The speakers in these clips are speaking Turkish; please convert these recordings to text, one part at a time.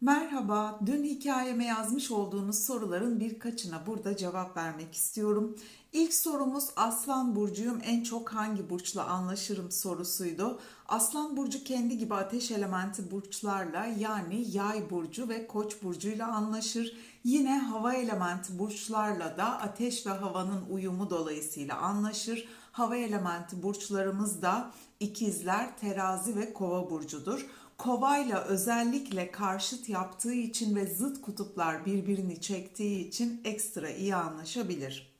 Merhaba, dün hikayeme yazmış olduğunuz soruların birkaçına burada cevap vermek istiyorum. İlk sorumuz Aslan Burcu'yum en çok hangi burçla anlaşırım sorusuydu. Aslan Burcu kendi gibi ateş elementi burçlarla yani Yay Burcu ve Koç Burcu'yla anlaşır. Yine hava elementi burçlarla da ateş ve havanın uyumu dolayısıyla anlaşır. Hava elementi burçlarımız da ikizler, terazi ve kova burcudur. Kovayla özellikle karşıt yaptığı için ve zıt kutuplar birbirini çektiği için ekstra iyi anlaşabilir.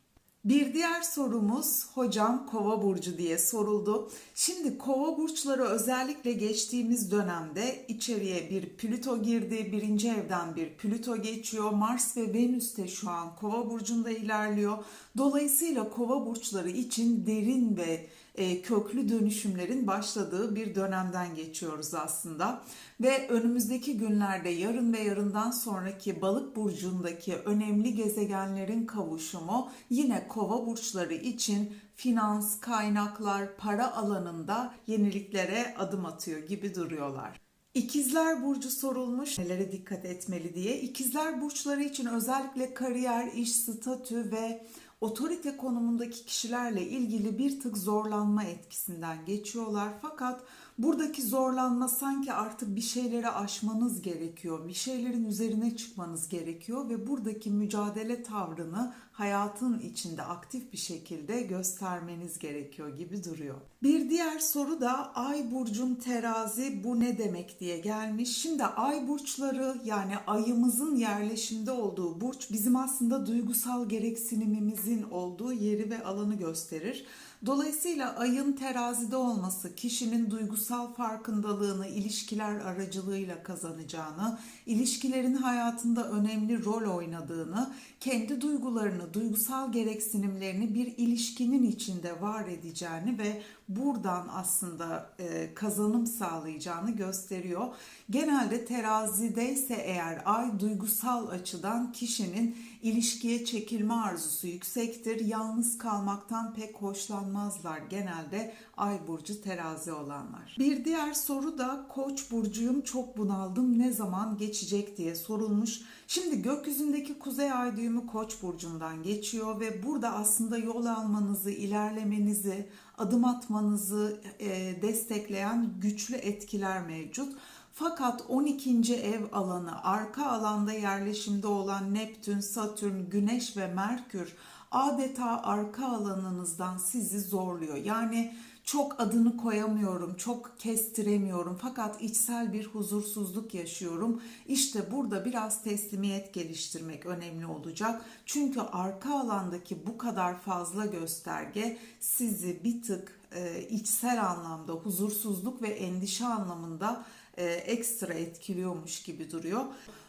Bir diğer sorumuz hocam kova burcu diye soruldu. Şimdi kova burçları özellikle geçtiğimiz dönemde içeriye bir Plüto girdi. Birinci evden bir Plüto geçiyor. Mars ve Venüs de şu an kova burcunda ilerliyor. Dolayısıyla kova burçları için derin ve e, köklü dönüşümlerin başladığı bir dönemden geçiyoruz aslında. Ve önümüzdeki günlerde yarın ve yarından sonraki balık burcundaki önemli gezegenlerin kavuşumu yine kova burçları için finans, kaynaklar, para alanında yeniliklere adım atıyor gibi duruyorlar. İkizler burcu sorulmuş nelere dikkat etmeli diye. İkizler burçları için özellikle kariyer, iş, statü ve otorite konumundaki kişilerle ilgili bir tık zorlanma etkisinden geçiyorlar. Fakat buradaki zorlanma sanki artık bir şeyleri aşmanız gerekiyor. Bir şeylerin üzerine çıkmanız gerekiyor ve buradaki mücadele tavrını hayatın içinde aktif bir şekilde göstermeniz gerekiyor gibi duruyor. Bir diğer soru da ay burcum terazi bu ne demek diye gelmiş. Şimdi ay burçları yani ayımızın yerleşimde olduğu burç bizim aslında duygusal gereksinimimizin olduğu yeri ve alanı gösterir. Dolayısıyla ayın terazide olması kişinin duygusal farkındalığını ilişkiler aracılığıyla kazanacağını, ilişkilerin hayatında önemli rol oynadığını, kendi duygularını, duygusal gereksinimlerini bir ilişkinin içinde var edeceğini ve buradan aslında e, kazanım sağlayacağını gösteriyor. Genelde terazideyse eğer ay duygusal açıdan kişinin ilişkiye çekilme arzusu yüksektir. Yalnız kalmaktan pek hoşlanmazlar genelde ay burcu terazi olanlar. Bir diğer soru da koç burcuyum çok bunaldım ne zaman geçecek diye sorulmuş. Şimdi gökyüzündeki kuzey ay düğümü koç burcundan geçiyor ve burada aslında yol almanızı, ilerlemenizi, adım atmanızı e, destekleyen güçlü etkiler mevcut. Fakat 12. ev alanı arka alanda yerleşimde olan Neptün, Satürn, Güneş ve Merkür adeta arka alanınızdan sizi zorluyor. Yani çok adını koyamıyorum, çok kestiremiyorum fakat içsel bir huzursuzluk yaşıyorum. İşte burada biraz teslimiyet geliştirmek önemli olacak. Çünkü arka alandaki bu kadar fazla gösterge sizi bir tık e, içsel anlamda huzursuzluk ve endişe anlamında ekstra etkiliyormuş gibi duruyor.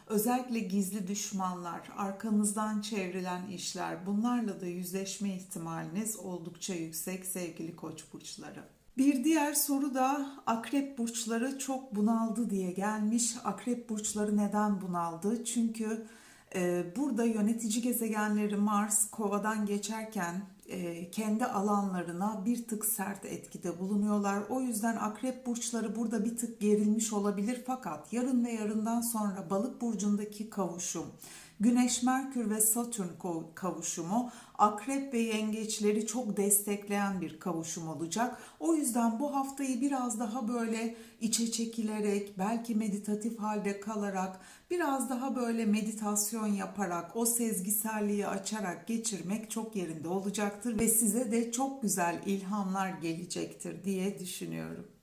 Özellikle gizli düşmanlar, arkanızdan çevrilen işler bunlarla da yüzleşme ihtimaliniz oldukça yüksek sevgili koç burçları. Bir diğer soru da akrep burçları çok bunaldı diye gelmiş. Akrep burçları neden bunaldı? Çünkü e, burada yönetici gezegenleri Mars kovadan geçerken e, kendi alanlarına bir tık sert etkide bulunuyorlar. O yüzden akrep burçları burada bir tık gerilmiş olabilir fakat yarın ve yarından sonra balık burcundaki kavuşum Güneş, Merkür ve Satürn kavuşumu akrep ve yengeçleri çok destekleyen bir kavuşum olacak. O yüzden bu haftayı biraz daha böyle içe çekilerek, belki meditatif halde kalarak, biraz daha böyle meditasyon yaparak, o sezgiselliği açarak geçirmek çok yerinde olacaktır ve size de çok güzel ilhamlar gelecektir diye düşünüyorum.